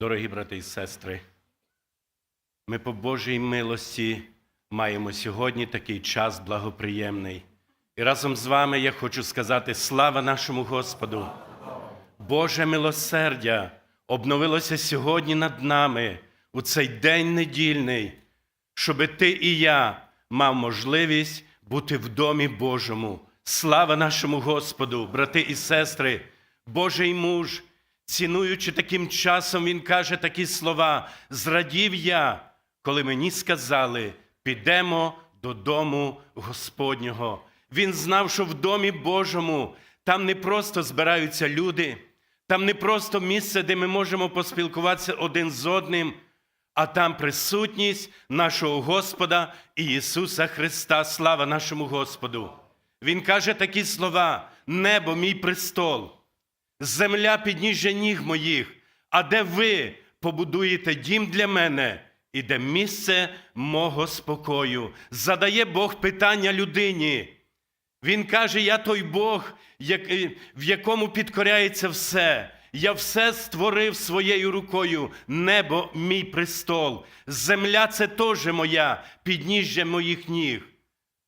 Дорогі брати і сестри, ми по Божій милості маємо сьогодні такий час благоприємний. І разом з вами я хочу сказати слава нашому Господу. Боже милосердя обновилося сьогодні над нами у цей день недільний, щоби ти і я мав можливість бути в домі Божому. Слава нашому Господу, брати і сестри, Божий муж, цінуючи таким часом, він каже такі слова: зрадів я, коли мені сказали, підемо додому Господнього. Він знав, що в домі Божому там не просто збираються люди, там не просто місце, де ми можемо поспілкуватися один з одним, а там присутність нашого Господа і Ісуса Христа. Слава нашому Господу. Він каже такі слова: небо, мій престол, земля підніжжя ніг моїх, а де ви побудуєте дім для мене, і де місце мого спокою. Задає Бог питання людині. Він каже: Я той Бог, е, в якому підкоряється все. Я все створив своєю рукою, небо мій престол, земля це теж моя, підніжжя моїх ніг.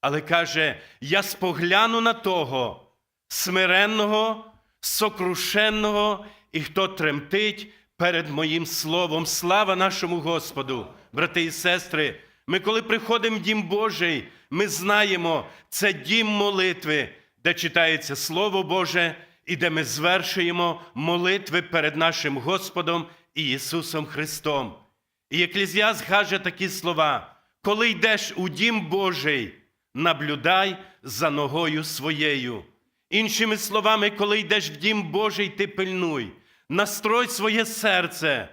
Але каже: я спогляну на того смиренного, сокрушенного, і хто тремтить перед моїм словом. Слава нашому Господу, брати і сестри. Ми, коли приходимо в Дім Божий, ми знаємо, це дім молитви, де читається Слово Боже і де ми звершуємо молитви перед нашим Господом і Ісусом Христом. І Еклезіаст каже такі слова: коли йдеш у дім Божий, наблюдай за ногою своєю. Іншими словами, коли йдеш в дім Божий, ти пильнуй, настрой своє серце.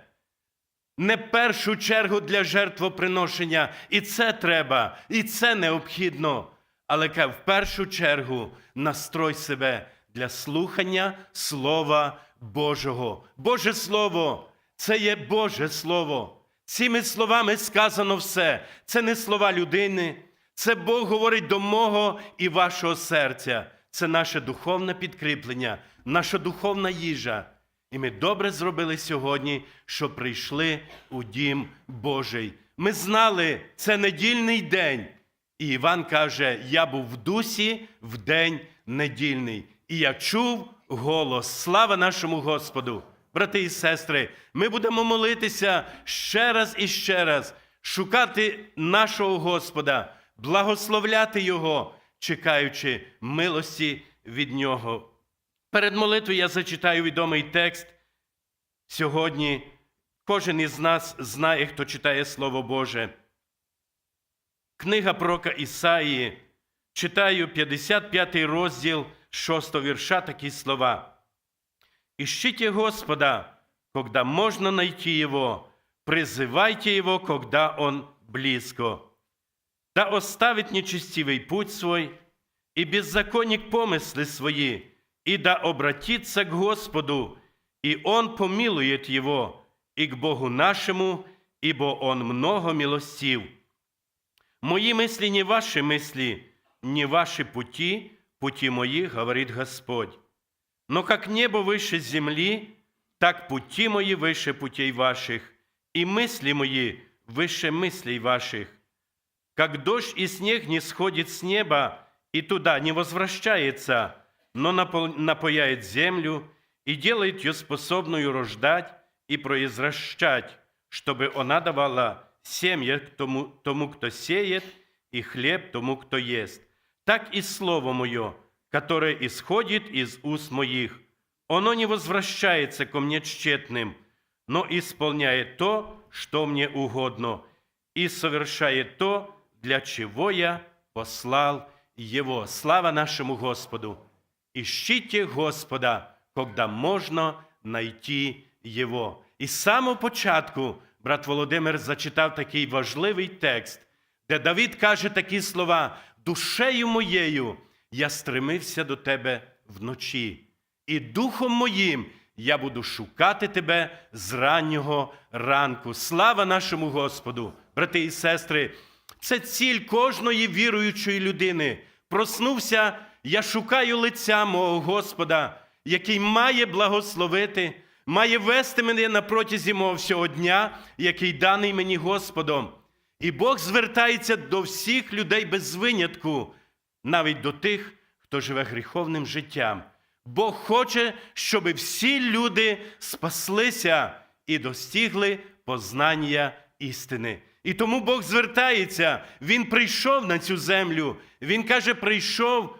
Не першу чергу для жертвоприношення, і це треба, і це необхідно. Але в першу чергу настрой себе для слухання Слова Божого. Боже Слово це є Боже Слово. Цими словами сказано все. Це не слова людини, це Бог говорить до мого і вашого серця. Це наше духовне підкріплення, наша духовна їжа. І ми добре зробили сьогодні, що прийшли у дім Божий. Ми знали, це недільний день. І Іван каже: Я був в дусі в день недільний, і я чув голос. Слава нашому Господу! Брати і сестри, ми будемо молитися ще раз і ще раз, шукати нашого Господа, благословляти Його, чекаючи милості від Нього. Перед молитвою я зачитаю відомий текст. Сьогодні кожен із нас знає, хто читає Слово Боже. Книга пророка Ісаї. Читаю 55 розділ 6 вірша такі слова. Ищите Господа, когда можно найти Его, призывайте Его, когда Он близко Да оставит нечестивый путь свой, и беззаконник помыслы свои, и да обратится к Господу, и Он помилует его, и к Богу нашему, ибо Он много милостив. Мои мысли не ваши мысли, не ваши пути, пути мои, говорит Господь. Но как небо выше земли, так пути мои выше путей ваших, и мысли мои выше мыслей ваших. Как дождь и снег не сходит с неба и туда не возвращается, но напо- напояет землю и делает ее способную рождать и произвращать, чтобы она давала семя тому, тому, кто сеет, и хлеб тому, кто ест. Так и Слово Мое, которое исходит из уст моих, оно не возвращается ко мне тщетным, но исполняет то, что мне угодно, и совершает то, для чего я послал Его. Слава нашему Господу! Ищите Господа, когда можно найти Його. І з самого початку брат Володимир зачитав такий важливий текст, де Давид каже такі слова: душею моєю я стремився до тебе вночі, і духом моїм я буду шукати тебе з раннього ранку. Слава нашому Господу, брати і сестри! Це ціль кожної віруючої людини. Проснувся, я шукаю лиця мого Господа, який має благословити, має вести мене на протязі мого всього дня, який даний мені Господом. І Бог звертається до всіх людей без винятку, навіть до тих, хто живе гріховним життям. Бог хоче, щоб всі люди спаслися і достигли познання істини. І тому Бог звертається, Він прийшов на цю землю. Він каже, прийшов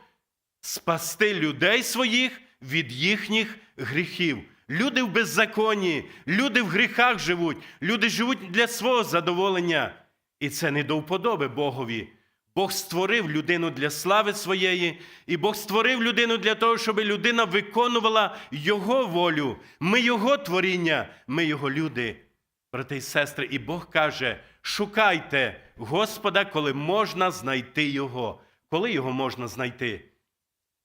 спасти людей своїх від їхніх гріхів. Люди в беззаконні, люди в гріхах живуть, люди живуть для свого задоволення. І це не до вподоби Богові. Бог створив людину для слави своєї, і Бог створив людину для того, щоб людина виконувала Його волю. Ми Його творіння, ми Його люди, брати і сестри. І Бог каже: шукайте Господа, коли можна знайти Його. Коли його можна знайти?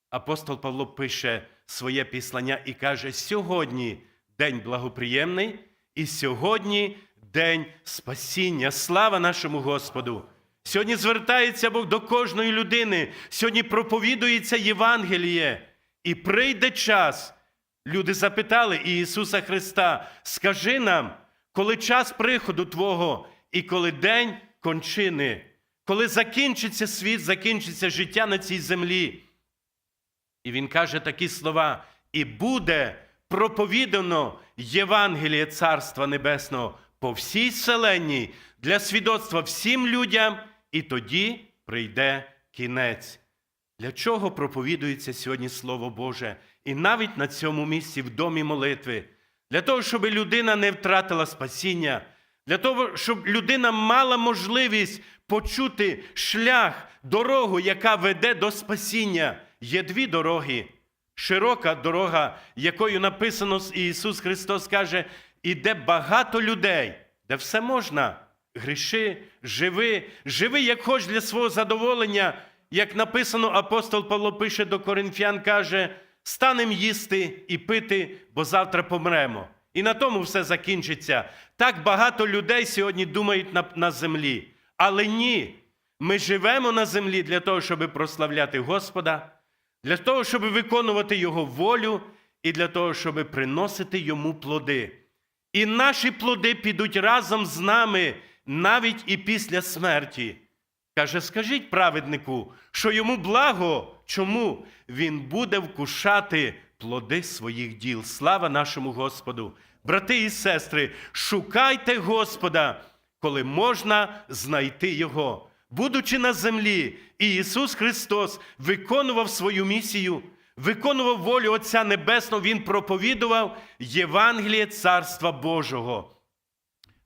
Апостол Павло пише своє післання і каже: сьогодні день благоприємний, і сьогодні день спасіння. Слава нашому Господу! Сьогодні звертається Бог до кожної людини. Сьогодні проповідується Євангеліє. І прийде час. Люди запитали Ісуса Христа: скажи нам, коли час приходу Твого і коли день кончини, коли закінчиться світ, закінчиться життя на цій землі. І він каже такі слова: і буде проповідано Євангеліє Царства Небесного по всій вселенній для свідоцтва всім людям, і тоді прийде кінець. Для чого проповідується сьогодні Слово Боже? І навіть на цьому місці, в домі молитви, для того, щоб людина не втратила спасіння, для того, щоб людина мала можливість почути шлях, дорогу, яка веде до спасіння. Є дві дороги. Широка дорога, якою написано Ісус Христос каже, іде багато людей, де все можна. Гріши, живи, живи, як хочеш для свого задоволення. Як написано, апостол Павло пише до Коринфян, каже: станем їсти і пити, бо завтра помремо. І на тому все закінчиться. Так багато людей сьогодні думають на, на землі. Але ні, ми живемо на землі для того, щоб прославляти Господа, для того, щоб виконувати Його волю і для того, щоб приносити Йому плоди. І наші плоди підуть разом з нами навіть і після смерті. Каже, скажіть праведнику, що йому благо, чому він буде вкушати плоди своїх діл. Слава нашому Господу! Брати і сестри, шукайте Господа, коли можна знайти Його. Будучи на землі, Ісус Христос виконував свою місію, виконував волю Отця Небесного, Він проповідував Євангеліє Царства Божого.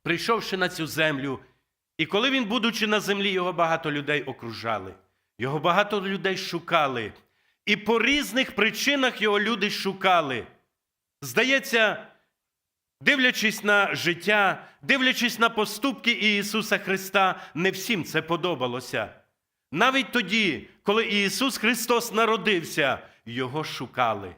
Прийшовши на цю землю, і коли він, будучи на землі, його багато людей окружали, його багато людей шукали. І по різних причинах його люди шукали. Здається, дивлячись на життя, дивлячись на поступки Ісуса Христа, не всім це подобалося. Навіть тоді, коли Ісус Христос народився, Його шукали.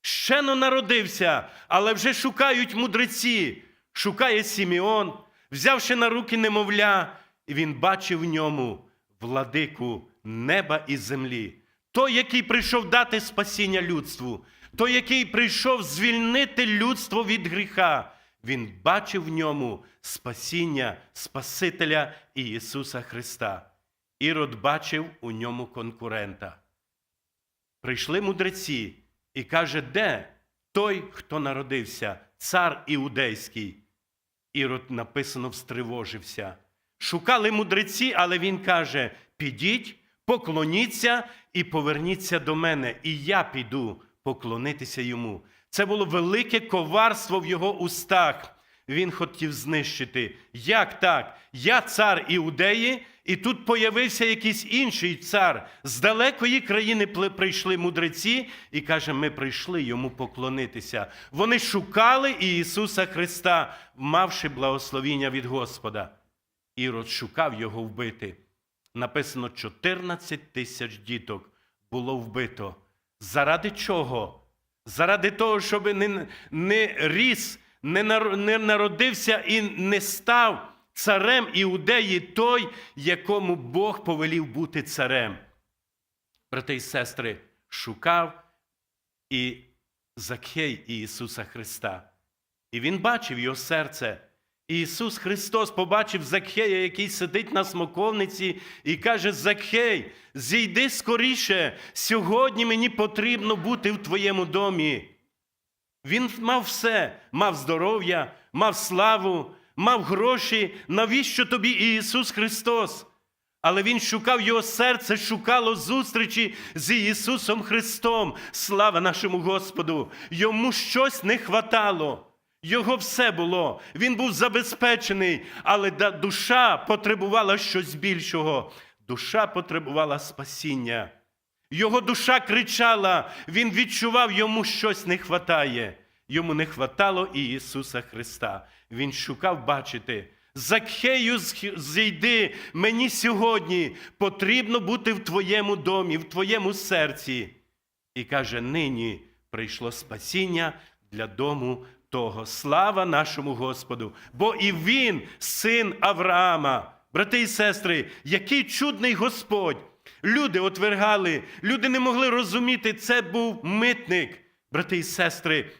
Ще не народився, але вже шукають мудреці, шукає Сімеон, взявши на руки немовля, він бачив в ньому владику неба і землі, той, який прийшов дати спасіння людству, той, який прийшов звільнити людство від гріха. Він бачив в ньому спасіння Спасителя Ісуса Христа. Ірод бачив у ньому конкурента. Прийшли мудреці і каже, де той, хто народився, цар іудейський. Ірод написано встривожився. Шукали мудреці, але він каже: підіть, поклоніться і поверніться до мене, і я піду поклонитися йому. Це було велике коварство в його устах. Він хотів знищити. Як так? Я цар Іудеї, і тут появився якийсь інший цар. З далекої країни прийшли мудреці і каже, ми прийшли йому поклонитися. Вони шукали Ісуса Христа, мавши благословіння від Господа. Ірод шукав його вбити. Написано, 14 тисяч діток було вбито. Заради чого? Заради того, щоб не, не ріс, не, народився і не став царем Іудеї той, якому Бог повелів бути царем. Брати і сестри, шукав і Закхей Ісуса Христа. І він бачив його серце. І Ісус Христос побачив Закхея, який сидить на смоковниці, і каже: Закхей, зійди скоріше, сьогодні мені потрібно бути в твоєму домі. Він мав все, мав здоров'я, мав славу, мав гроші. Навіщо тобі Ісус Христос? Але він шукав його серце, шукало зустрічі з Ісусом Христом. Слава нашому Господу! Йому щось не хватало. Його все було. Він був забезпечений, але душа потребувала щось більшого. Душа потребувала спасіння. Його душа кричала, він відчував, йому щось не хватає. Йому не хватало і Ісуса Христа. Він шукав бачити. Закхею, зійди, мені сьогодні потрібно бути в твоєму домі, в твоєму серці. І каже: нині прийшло спасіння для дому того. Слава нашому Господу! Бо і він, син Авраама. Брати і сестри, який чудний Господь! Люди отвергали, люди не могли розуміти, це був митник. Брати і сестри,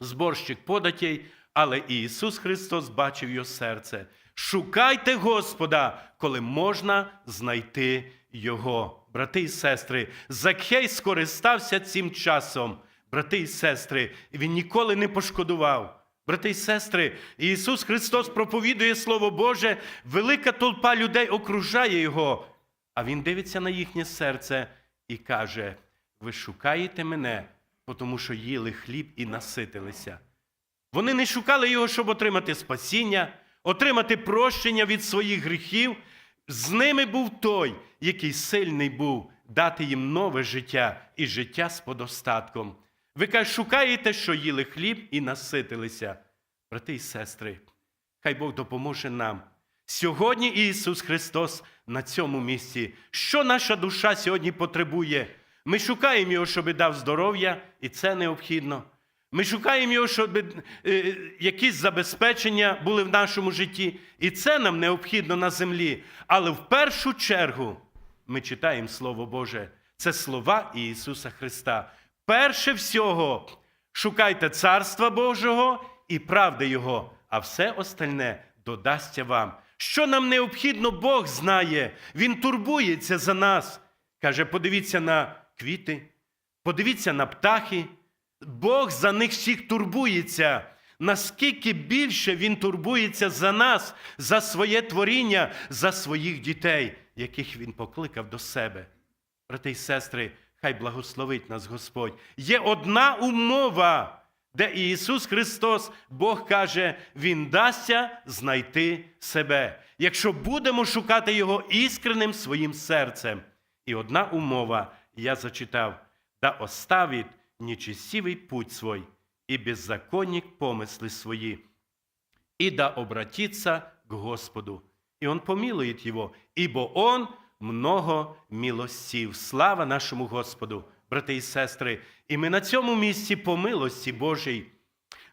зборщик податей, але і Ісус Христос бачив його серце. Шукайте Господа, коли можна знайти Його. Брати і сестри, Закхей скористався цим часом. Брати і сестри, він ніколи не пошкодував. Брати і сестри, Ісус Христос проповідує Слово Боже, велика толпа людей окружає Його, а Він дивиться на їхнє серце і каже: Ви шукаєте мене, тому що їли хліб і наситилися. Вони не шукали його, щоб отримати спасіння, отримати прощення від своїх гріхів. З ними був той, який сильний був дати їм нове життя і життя з подостатком. Ви кажете, шукаєте, що їли хліб і наситилися. Брати і сестри, хай Бог допоможе нам. Сьогодні Ісус Христос на цьому місці. Що наша душа сьогодні потребує? Ми шукаємо Його, щоб дав здоров'я, і це необхідно. Ми шукаємо його, щоб е, якісь забезпечення були в нашому житті, і це нам необхідно на землі. Але в першу чергу ми читаємо Слово Боже. Це слова Ісуса Христа. Перше всього шукайте Царства Божого і правди Його, а все остальне додасться вам. Що нам необхідно, Бог знає. Він турбується за нас. Каже, подивіться на квіти, подивіться на птахи. Бог за них всіх турбується. Наскільки більше Він турбується за нас, за своє творіння, за своїх дітей, яких Він покликав до себе. Брати й сестри, хай благословить нас Господь. Є одна умова, де Ісус Христос, Бог каже, Він дасться знайти себе, якщо будемо шукати Його іскренним своїм серцем. І одна умова, я зачитав, да оставить нечестивый путь свой и беззаконник помыслы свои, и да обратится к Господу, и Он помилует его, ибо Он много милостив. Слава нашому Господу, Брати і сестри. І ми на цьому місці по милості Божій.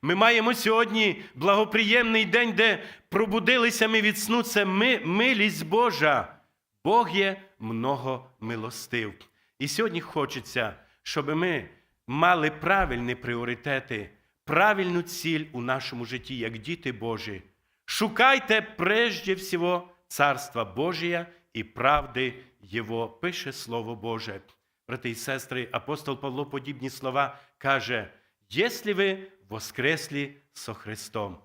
Ми маємо сьогодні благоприємний день, де пробудилися ми від сну. Це ми, милість Божа. Бог є много милостив. І сьогодні хочеться, щоб ми мали правильні пріоритети, правильну ціль у нашому житті, як діти Божі. Шукайте прежде всього Царства Божия і правди Його, пише Слово Боже Брати і сестри, апостол Павло подібні слова каже: «Если ви воскресли со Христом,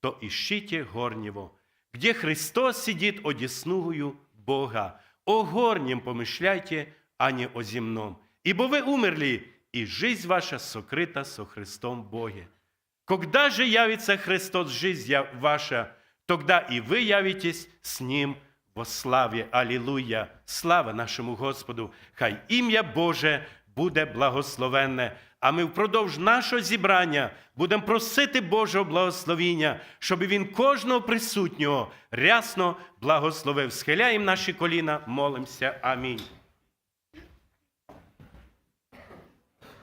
то ищите горнего, где Христос сидит одесную Бога. О горнем помышляйте, а не о земном. Ибо вы умерли, и жизнь ваша сокрыта со Христом в Боге. Когда же явится Христос, жизнь я- ваша, тогда и вы явитесь с Ним во славі. Алілуя! Слава нашому Господу! Хай ім'я Боже буде благословенне. А ми впродовж нашого зібрання будемо просити Божого благословіння, щоб Він кожного присутнього рясно благословив. Схиляємо наші коліна, молимося. Амінь.